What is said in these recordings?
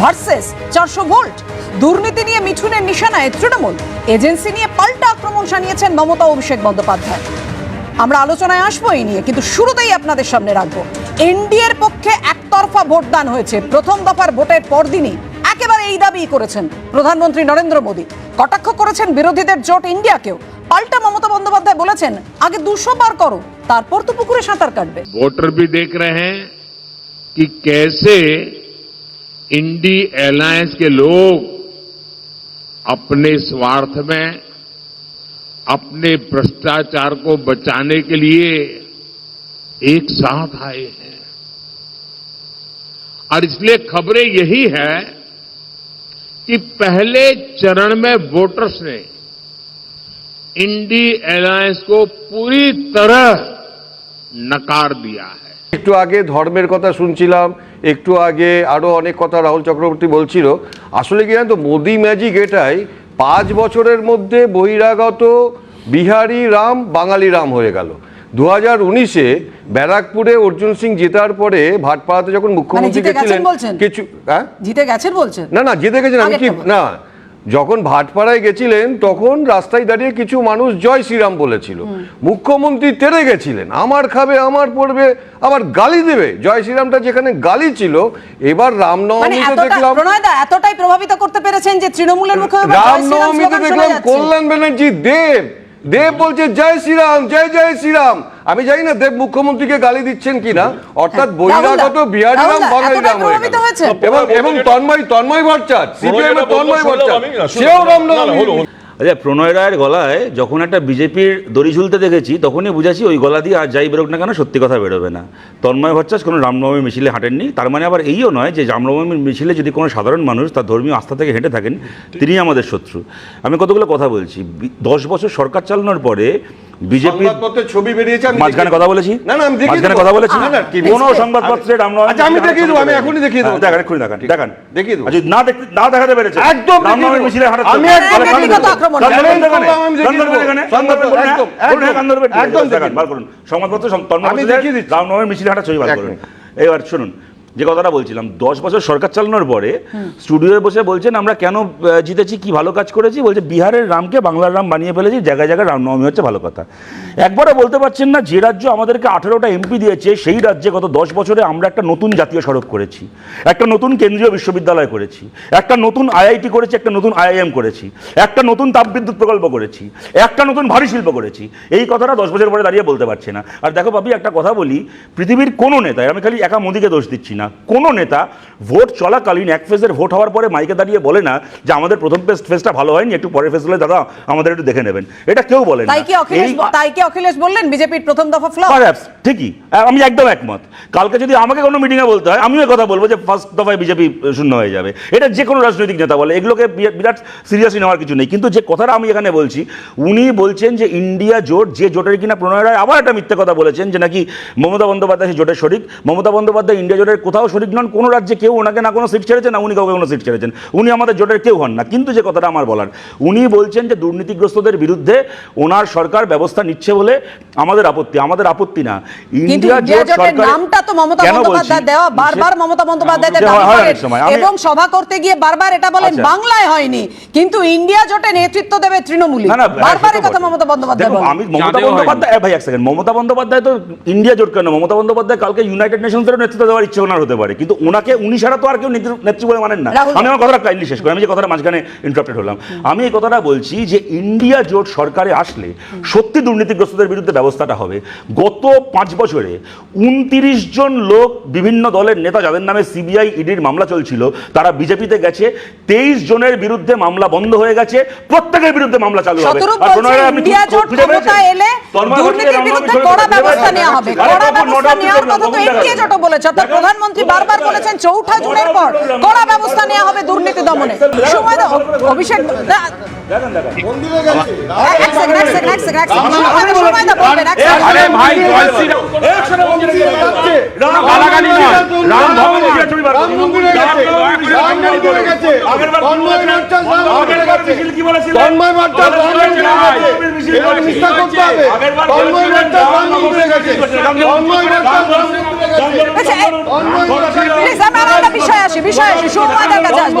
Versus চারশো volt. দুর্নীতি নিয়ে মিঠুনের নিশানায় তৃণমূল। এজেন্সি নিয়ে পাল্টা আক্রমণ জানিয়েছেন মমতা অভিষেক বন্দ্যোপাধ্যায়। আমরা আলোচনায় আসব এই নিয়ে, কিন্তু শুরুতেই আপনাদের সামনে রাখব। এনডিএর পক্ষে একতরফা ভোটদান হয়েছে। প্রথম দফার ভোটের পরদিনই একেবারে এই দাবি করেছেন প্রধানমন্ত্রী নরেন্দ্র মোদী। কটাক্ষ করেছেন বিরোধীদের জোট ইন্ডিয়াকেও। পাল্টা মমতা বন্দ্যোপাধ্যায় বলেছেন, আগে দুশো পার করো, তারপর তো পুকুরে সাঁতার কাটবে। ভোটার ভি দেখ রে হ্যাঁ কি কেসে इंडी अलायंस के लोग अपने स्वार्थ में अपने भ्रष्टाचार को बचाने के लिए एक साथ आए हैं और इसलिए खबरें यही है कि पहले चरण में वोटर्स ने इंडी अलायंस को पूरी तरह नकार दिया है একটু আগে ধর্মের কথা শুনছিলাম একটু আগে আরও অনেক কথা রাহুল চক্রবর্তী বলছিল। আসলে কি জানতো তো মোদি ম্যাজিক এটাই পাঁচ বছরের মধ্যে বহিরাগত বিহারি রাম বাঙালি রাম হয়ে গেল। দু হাজার উনিশে ব্যারাকপুরে অর্জুন সিং জেতার পরে ভাটপাড়াতে যখন মুখ্যমন্ত্রী মানে গেছিলেন কিছু হ্যাঁ? জিতে গেছেন বলছেন? না না জিতে গেছেন আমি কি না যখন ভাটপাড়ায় গেছিলেন তখন রাস্তায় দাঁড়িয়ে কিছু মানুষ জয় শ্রীরাম বলেছিল। মুখ্যমন্ত্রী তেড়ে গেছিলেন আমার খাবে আমার পড়বে আবার গালি দেবে। জয় শ্রীরামটা যেখানে গালি ছিল এবার মানে রামনবমীতে এতটা দেখলাম এতটাই প্রভাবিত করতে পেরেছেন যে তৃণমূলের মুখে রামনবমীতে দেখলাম কল্যাণ ব্যানার্জি দেব দেব বলছে জয় শ্রীরাম জয় জয় শ্রীরাম। আমি জানি না দেব মুখ্যমন্ত্রীকে গালি দিচ্ছেন কিনা। অর্থাৎ হ্যাঁ, বহিরাগত রাহুলদা, বিহারি রাম বাঙালি এতটাই রাম হয়ে গেল। এবং এবং তন্ময় তন্ময় ভট্টাচার্য সিপিএম এর তন্ময় ভট্টাচার্য সেও আচ্ছা প্রণয় রায়ের গলায় যখন একটা বিজেপির দড়ি ঝুলতে দেখেছি তখনই বুঝেছি ওই গলা দিয়ে আর যাই বেরোক না কেন সত্যি কথা বেরোবে না। তন্ময় ভট্টাচার্য কোনো রামনবমী মিছিলে হাঁটেননি তার মানে আবার এইও নয় যে রামনবমীর মিছিলে যদি কোনো সাধারণ মানুষ তার ধর্মীয় আস্থা থেকে হেঁটে থাকেন তিনি আমাদের শত্রু। আমি কতগুলো কথা বলছি। দশ বছর সরকার চালানোর পরে বিজেপির ছবি বেরিয়েছে আমি মাঝখানে কথা বলেছি? না না আমি মাঝখানে কথা বলেছি? না, না, কি- কোনো সংবাদপত্রে আচ্ছা, আমি দেখিয়ে দেবো, আমি এখনই দেখিয়ে দেবো। দেখান এক্ষুনি দেখান দেখান। দেখিয়ে দেবো। না দেখতে না দেখাতে পেরেছে একদম দেখিয়ে মিছিলে হাঁটা আমি একদম। একদম, একদম। সংবাদপত্র মিছিলে ছবি বার এক করুন। এবার শুনুন যে কথাটা বলছিলাম দশ বছর সরকার চালানোর পরে স্টুডিওয়ে বসে বলছেন আমরা কেন জিতেছি কি ভালো কাজ করেছি? বলছে বিহারের রামকে বাংলার রাম বানিয়ে ফেলেছি জায়গায় জায়গায় রামনবমী হচ্ছে ভালো কথা। একবারও বলতে পারছেন না যে রাজ্য আমাদেরকে আঠেরোটা এমপি দিয়েছে সেই রাজ্যে গত দশ বছরে আমরা একটা নতুন জাতীয় সড়ক করেছি একটা নতুন কেন্দ্রীয় বিশ্ববিদ্যালয় করেছি একটা নতুন আইআইটি করেছি একটা নতুন আইআইএম করেছি একটা নতুন তাপবিদ্যুৎ প্রকল্প করেছি একটা নতুন ভারী শিল্প করেছি। এই কথাটা দশ বছর পরে দাঁড়িয়ে বলতে পারছে না। আর দেখো বাবি একটা কথা বলি পৃথিবীর কোনো নেতায় আমি খালি একা মোদিকে দোষ দিচ্ছি না কোনো নেতা ভোট চলাকালীন এক ফেজের ভোট হওয়ার পরে মাইকে দাঁড়িয়ে বলে না যে আমাদের প্রথম ফেজ ফেজটা ভালো হয়নি একটু পরের ফেজ হলে দাদা আমাদের একটু দেখে নেবেন। এটা কেউ বলে না। তাই কি অখিলেশ বললেন? বিজেপির প্রথম দফা ফ্লপ ঠিকই। আমি একদম একমত। কালকে যদি আমাকে কোনো মিটিংয়ে বলতে হয় আমিও কথা বলব যে ফার্স্ট দফায় বিজেপি শূন্য হয়ে যাবে। এটা যে কোনো রাজনৈতিক নেতা বলে। এগুলোকে বিরাট সিরিয়াসলি নেওয়ার কিছু নেই। কিন্তু যে কথাটা আমি এখানে বলছি উনি বলছেন যে ইন্ডিয়া জোট যে জোটের কিনা প্রণয় রায় আবার একটা মিথ্যে কথা বলেছেন যে নাকি মমতা বন্দ্যোপাধ্যায় সেই জোটের শরিক। মমতা বন্দ্যোপাধ্যায় ইন্ডিয়া জোটের কোথাও শরিক নন কোনো রাজ্যে কেউ ওনাকে না কোনো সিট ছেড়েছেন না উনি কাউকে কোনো সিট ছেড়েছেন। উনি আমাদের জোটের কেউ হন না। কিন্তু যে কথাটা আমার বলার উনি বলছেন যে দুর্নীতিগ্রস্তদের বিরুদ্ধে ওনার সরকার ব্যবস্থা নিচ্ছে বলে আমাদের আপত্তি আমাদের আপত্তি না। ইন্ডিয়া জোট জোটের নামটা তো মমতা কেন বন্দ্যোপাধ্যায় দেওয়া বারবার মমতা বন্দ্যোপাধ্যায় এবং সভা করতে গিয়ে বারবার এটা বলেন আচ্ছা। বাংলায় হয়নি। কিন্তু ইন্ডিয়া জোটে নেতৃত্ব দেবে তৃণমূলী বারবার তো কথা মমতা বন্দ্যোপাধ্যায় আমি মমতা বন্দ্যোপাধ্যায় ভাই এক সেকেন্ড। মমতা বন্দ্যোপাধ্যায় তো ইন্ডিয়া জোট কেন? মমতা বন্দ্যোপাধ্যায় কালকে ইউনাইটেড নেশনসেরও নেতৃত্ব দেওয়ার ইচ্ছে ওনার হতে পারে। কিন্তু ওনাকে উনি ছাড়া তো আর কেউ নেত্রী বলে মানেন না। আমি আমার কথাটা কাইন্ডলি শেষ করি। আমি যে কথাটা মাঝখানে ইন্টারাপ্টেড হলাম। আমি এই কথাটা বলছি যে ইন্ডিয়া জোট সরকারে আসলে সত্যি দুর্নীতিগ্রস্তদের বিরুদ্ধে ব্যবস্থাটা হবে। গত পাঁচ বছরে উনতিরিশ জন লোক বিভিন্ন দলের নেতা যাদের নামে সিবিআই ইডির মামলা চলছিল তারা বিজেপিতে গেছে। তেইশ জনের বিরুদ্ধে মামলা বন্ধ হয়ে গেছে। প্রত্যেকের বিরুদ্ধে মামলা চালু হবে। আর আপনি জোট দুর্নীতির বিরুদ্ধে কড়া ব্যবস্থা নেওয়া হবে। কড়া ব্যবস্থা নেওয়ার কথা তো ইন্ডিয়া জোটও বলেছে। অর্থাৎ দেখান। প্রধানমন্ত্রী বারবার বলেছেন চৌঠা জুনের পর কড়া ব্যবস্থা নেওয়া হবে দুর্নীতি দমনে। সময় দাও অভিষেক ছবি বার আচ্ছা, আমরা আসি বিষয়ে আসি শুভময়দার কাছে আসব।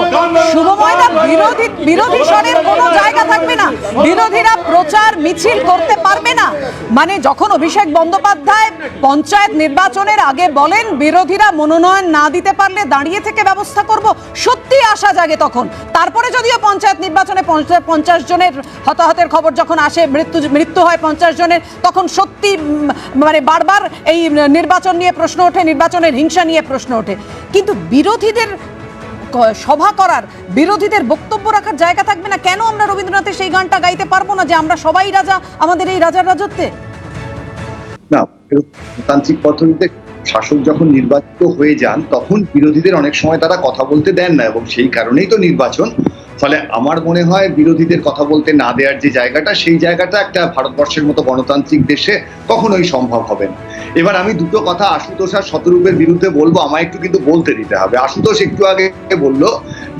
শুভময়দা বিরোধী বিরোধী স্বরের কোনো জায়গা থাকবে না। বিরোধীরা প্রচার মিছিল করতে পারবে না। মানে যখন অভিষেক বন্দ্যোপাধ্যায় পঞ্চায়েত নির্বাচনের আগে বলেন বিরোধীরা মনোনয়ন না দিতে পারলে দাঁড়িয়ে থেকে ব্যবস্থা করব সত্যি আশা জাগে তখন। তারপরে যদিও পঞ্চায়েত নির্বাচনে পঞ্চাশ- পঞ্চাশ জনের হতাহতের খবর যখন আসে মৃত্যু মৃত্যু হয় পঞ্চাশ জনের তখন সত্যি মানে বারবার এই নির্বাচন নিয়ে প্রশ্ন ওঠে নির্বাচনের হিংসা নিয়ে প্রশ্ন ওঠে। কিন্তু বিরোধীদের সভা করার, বিরোধীদের বক্তব্য রাখার জায়গা থাকবে না। কেন আমরা রবীন্দ্রনাথের সেই গানটা গাইতে পারব না যে আমরা সবাই রাজা, আমাদের এই রাজার রাজত্বে? না তান্ত্রিক পদ্ধতিতে শাসক যখন নির্বাচিত হয়ে যান, তখন বিরোধীদের অনেক সময় তারা কথা বলতে দেন না এবং সেই কারণেই তো নির্বাচন। ফলে আমার মনে হয় বিরোধীদের কথা বলতে না দেওয়ার যে জায়গাটা, সেই জায়গাটা একটা ভারতবর্ষের মতো গণতান্ত্রিক দেশে কখনোই সম্ভব হবে না। এবার আমি দুটো কথা আশুতোষ আর শতরূপের বিরুদ্ধে বলব, আমায় একটু কিন্তু বলতে দিতে হবে। আশুতোষ একটু আগে বলল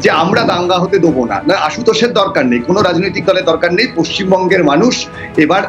যে আমরা দাঙ্গা হতে দেবো না। আশুতোষের দরকার নেই, কোনো রাজনৈতিক দলের দরকার নেই, পশ্চিমবঙ্গের মানুষ এবার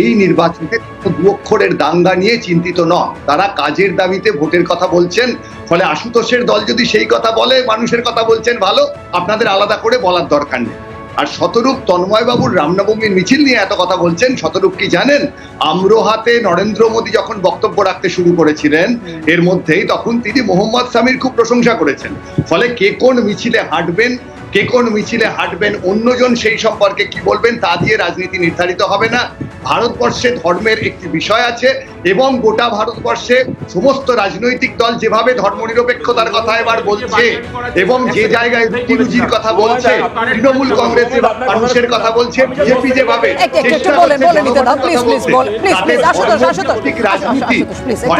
এই নির্বাচনে দু অক্ষরের দাঙ্গা নিয়ে চিন্তিত নন। তারা কাজের দাবিতে ভোটের কথা বলছেন, ফলে আশুতোষের দল যদি সেই কথা বলে, মানুষের কথা বলছেন ভালো, আপনাদের আলাদা করে বলার দরকার নেই। আর শতরূপ তন্ময়বাবুর রামনবমীর মিছিল নিয়ে এত কথা বলছেন, শতরূপ কি জানেন? আমরোহাতে নরেন্দ্র মোদী যখন বক্তব্য রাখতে শুরু করেছিলেন, এর মধ্যেই তখন তিনি মোহাম্মদ সামির খুব প্রশংসা করেছেন। ফলে কে কোন মিছিলে হাঁটবেন, কে কোন মিছিলে হাঁটবেন, অন্যজন সেই সম্পর্কে কি বলবেন, তা দিয়ে রাজনীতি নির্ধারিত হবে না। ভারতবর্ষে ধর্মের একটি বিষয় আছে এবং গোটা ভারতবর্ষে সমস্ত রাজনৈতিক দল যেভাবে ধর্মনিরপেক্ষতার কথা এবার বলছে এবং যে জায়গায় রুটি কথা বলছে তৃণমূল কংগ্রেস মানুষের কথা বলছে বিজেপি যেভাবে রাজনীতি।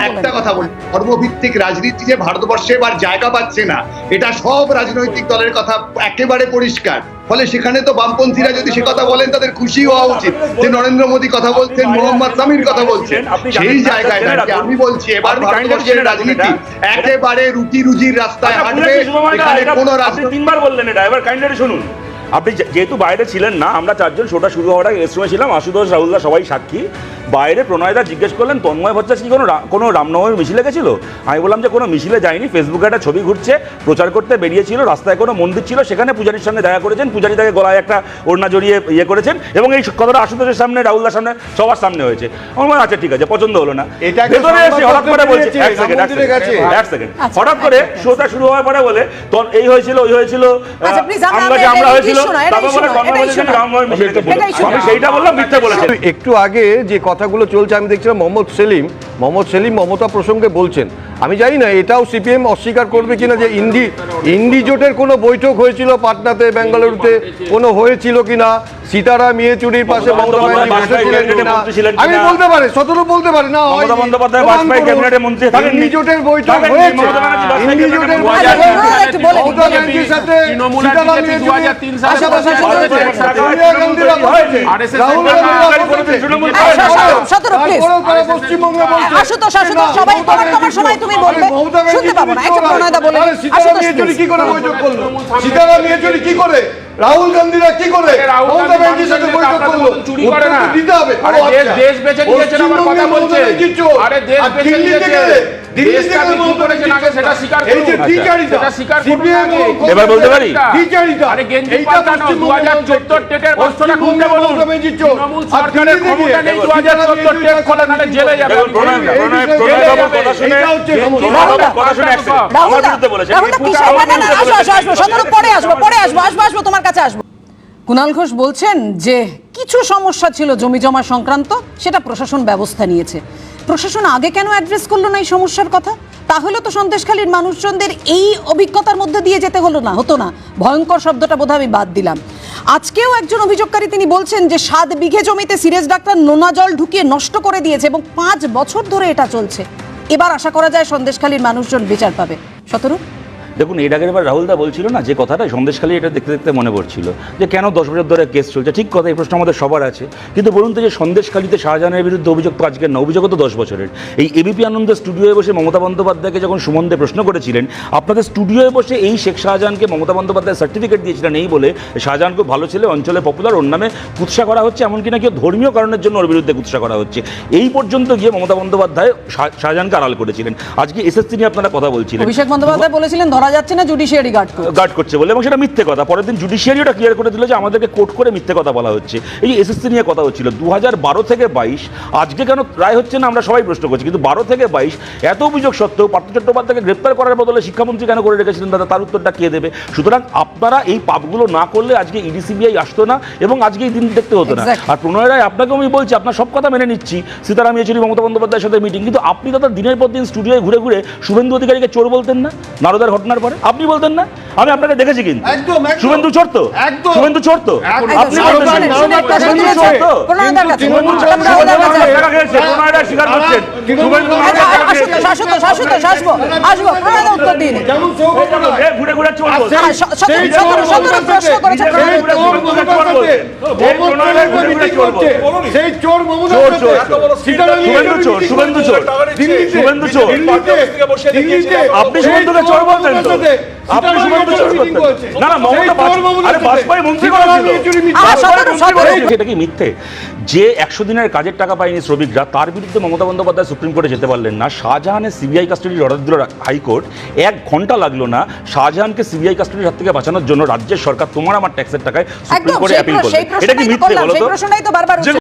একটু কথা বলি ধর্মভিত্তিক রাজনীতি যে ভারতবর্ষে এবার জায়গা পাচ্ছে না এটা সব রাজনৈতিক দলের কথা একেবারে পরিষ্কার। ফলে সেখানে তো বামপন্থীরা যদি সে কথা বলেন তাদের খুশি হওয়া উচিত। যে নরেন্দ্র মোদী কথা বলছেন মোহাম্মদ সামির কথা বলছেন জানেন, সেই জায়গায় দাঁড়িয়ে আমি বলছি এবার ভারতবর্ষের রাজনীতি একেবারে রুটি রুজির রাস্তায় আচ্ছা, হাঁটবে এখানে কোনো রাস্তা তিনবার বললেন এটা এবার কাইন্ডলি শুনুন। আপনি যেহেতু বাইরে ছিলেন না আমরা চারজন শোটা শুরু হওয়ার আগে রেস্টুরেন্টে ছিলাম আশুতোষ রাহুলদা সবাই সাক্ষী। বাইরে প্রণয়দা জিজ্ঞেস করলেন তন্ময় ভট্টাচ কি কোনো কোনো রামনবমীর মিছিলে গেছিল? আমি বললাম যে কোনো মিছিলে যায়নি। ফেসবুকে একটা ছবি ঘুরছে প্রচার করতে বেরিয়েছিল রাস্তায় কোনো মন্দির ছিল সেখানে পূজারীর সঙ্গে দেখা করেছেন পূজারী তাকে গলায় একটা ওড়না জড়িয়ে ইয়ে করেছেন এবং এই কথাটা আশুতোষের সামনে রাহুলদার সামনে সবার সামনে হয়েছে। আমার মনে আচ্ছা ঠিক আছে পছন্দ হলো না। ভেতরে এসে হঠাৎ করে বলছে এক সেকেন্ড এক সেকেন্ড আচ্ছা, হঠাৎ করে শোটা শুরু হওয়ার পরে বলে তোর এই হয়েছিল ওই হয়েছিল আচ্ছা, আমরা- হয়েছিল তারপর বলে। রামনবমী মিছিল আমি সেইটা বললাম মিথ্যা বলেছেন। একটু আগে যে কথাগুলো চলছে। আমি দেখছিলাম মোহাম্মদ সেলিম মোহাম্মদ সেলিম মমতা প্রসঙ্গে বলছেন আমি জানি না এটাও সিপিএম অস্বীকার করবে কিনা যে ইন্ডি ইন্ডি জোটের কোনো বৈঠক হয়েছিল পাটনাতে বেঙ্গালুরুতে কোনো হয়েছিল কিনা সীতারাম ইয়েচুরির পাশে মমতা বন্দ্যোপাধ্যায় আমি বলতে পারি সতেরো বলতে পারি না মমতা বন্দ্যোপাধ্যায় বাজপেয়ী ক্যাবিনেটে মন্ত্রী থাকেননি। ইন্ডি জোটের বৈঠক হয়েছে ইন্ডি জোটের। মমতা ব্যানার্জির সাথে তৃণমূল আর সীতারাম BJP ইয়েচুরি 2003 সালে পাশাপাশি বসেছে। বসেছে। হয়েছে। সোনিয়া গান্ধীরা বসেছে। রাহুল গান্ধীরা তারা পশ্চিমবঙ্গে আশুতোষ, আশুতোষ, না, সবাই তোমার- তোমার সময় তুমি বলবে। শুনতে পাবো না, একটু প্রণয়দা বলে। আশুতোষ, কি করে বৈঠক করল? সীতারাম ইয়েচুরি কি করে? রাহুল গান্ধীরা কি করে মমতা ব্যানার্জির সাথে বৈঠক করল চুরি করে না। দিতে হবে আরে দেশ- আচ্ছা। দেশ বেঁচে নিয়েছেন আবার কথা বলছে। মমতা আরে দেশ বেঁচে দিল্লিতে নিয়েছে। গেলে দিল্লিতে দেশটা গেলে বিক্রি মমতা করেছেন ব্যানার্জি আগে সেটা স্বীকার এই যে করুন। দ্বিচারিতা, সেটা স্বীকার করুন CPM আগে। ও এবার বলতে পারি? দ্বিচারিতা। আরে গেঞ্জি এইটা পাল্টানো, পশ্চিমবঙ্গে 2014 টেটের বস্ত্রটা খুলতে পশ্চিমবঙ্গে বলুন। মমতা ব্যানার্জি চোর। তৃণমূল আর সরকারের দিল্লিতে ক্ষমতা নেই, গিয়ে 2014 টেট খোলা, নাহলে জেলে যাবে। দেখুন, প্রণয় এই- এই প্রণয় বিষয়ে প্রণয় জেলে বাবুর যাবে। কথা। আমার আমার পরে আসব পরে আসব আসব আসব তোমার কাছে আসব। কুণাল ঘোষ বলছেন যে কিছু সমস্যা ছিল জমি জমা সংক্রান্ত, সেটা প্রশাসন ব্যবস্থা নিয়েছে। প্রশাসন আগে কেন অ্যাড্রেস করল না এই সমস্যার কথা? তাহলে তো সন্দেশখালীর মানুষজনদের এই অভিজ্ঞতার মধ্যে দিয়ে যেতে হলো না, হতো না। ভয়ঙ্কর শব্দটা বোধহয় আমি বাদ দিলাম। আজকেও একজন অভিযোগকারী তিনি বলছেন যে সাত বিঘে জমিতে সিরিয়াস ডাক্তার নোনা জল ঢুকিয়ে নষ্ট করে দিয়েছে এবং পাঁচ বছর ধরে এটা চলছে। এবার আশা করা যায় সন্দেশখালীর মানুষজন বিচার পাবে। শতরূপ। দেখুন এর আগের বার রাহুল দা বলছিল না যে কথাটা সন্দেশখালী এটা দেখতে দেখতে মনে পড়ছিল যে কেন দশ বছর ধরে কেস চলছে? ঠিক কথা এই প্রশ্ন আমাদের সবার আছে। কিন্তু বলুন তো যে সন্দেশখালীতে শাহজাহানের বিরুদ্ধে অভিযোগ তো আজকের না অভিযোগও তো দশ বছরের। এই এবিপি আনন্দ স্টুডিওয়ে বসে মমতা বন্দ্যোপাধ্যায়কে যখন সুমন দে প্রশ্ন করেছিলেন আপনাদের স্টুডিওয়ে বসে এই শেখ শাহজাহানকে মমতা বন্দ্যোপাধ্যায় সার্টিফিকেট দিয়েছিলেন এই বলে শাহজাহান খুব ভালো ছেলে অঞ্চলে পপুলার ওর নামে কুৎসা করা হচ্ছে এমনকি নাকি ধর্মীয় কারণের জন্য ওর বিরুদ্ধে কুৎসা করা হচ্ছে। এই পর্যন্ত গিয়ে মমতা বন্দ্যোপাধ্যায় শাহ- শাহজাহানকে আড়াল করেছিলেন। আজকে এসএসসি নিয়ে আপনারা কথা বলছিলেন। অভিষেক বন্দ্যোপাধ্যায় বলেছিলেন ধরা যাচ্ছে না জুডিশিয়ারি গার্ড গার্ড করছে বলে এবং সেটা মিথ্যে কথা। পরের দিন জুডিশিয়ারিটা ক্লিয়ার করে দিল যে আমাদেরকে কোর্ট করে মিথ্যে কথা বলা হচ্ছে। এই যে এসএসসি নিয়ে কথা হচ্ছিল দু থেকে বাইশ আজকে কেন রায় হচ্ছে না আমরা সবাই প্রশ্ন করছি কিন্তু বারো থেকে বাইশ এত অভিযোগ সত্ত্বেও পার্থ চট্টোপাধ্যায়কে গ্রেপ্তার করার বদলে শিক্ষামন্ত্রী কেন করে রেখেছিলেন দাদা? তার উত্তরটা কে দেবে? সুতরাং আপনারা এই পাপগুলো না করলে আজকে E ইডিসিবিআই আসতো না এবং আজকে এই দিন দেখতে হতো না। আর প্রণয় রায় আপনাকেও আমি বলছি আপনার সব কথা মেনে নিচ্ছি। সীতারাম ইয়েচুরি মমতা বন্দ্যোপাধ্যায়ের সাথে মিটিং কিন্তু আপনি দাদা দিনের পর দিন স্টুডিওয়ে ঘুরে ঘুরে শুভেন্দু অধিকারীকে চোর বলতেন না? নারদার ঘটনার পরে? আপনি বলতেন না? আমি আপনাকে দেখেছি কিন্তু। শুভেন্দু চোর তো শুভেন্দু চোর তো আপনি স্বীকার করছেন আচ্ছা, ঘুরে ঘুরে চোর। হ্যাঁ, সেই চোর শুভেন্দু চোর, শুভেন্দু চোর। শুভেন্দু চোর। আপনি শুভেন্দুকে চোর সাথে আপনি শুভেন্দু না, না, মমতা আরে বাজপেয়ী মন্ত্রী করেছিল। সেটা কি মিথ্যে? যে একশো দিনের কাজের টাকা পায়নি শ্রমিকরা তার বিরুদ্ধে মমতা বন্দ্যোপাধ্যায় সুপ্রিম কোর্টে যেতে পারলেন না। শাহজাহানের সিবিআই কাস্টাডির অর্ডার দিল হাইকোর্ট। এক ঘণ্টা লাগল না শাহজাহানকে সিবিআই কাস্টাডির হাত থেকে বাঁচানোর জন্য রাজ্যের সরকার তোমার আমার ট্যাক্সের টাকায় সুপ্রিম কোর্টে অ্যাপিল এটা কি মিথ্যে বলো তো?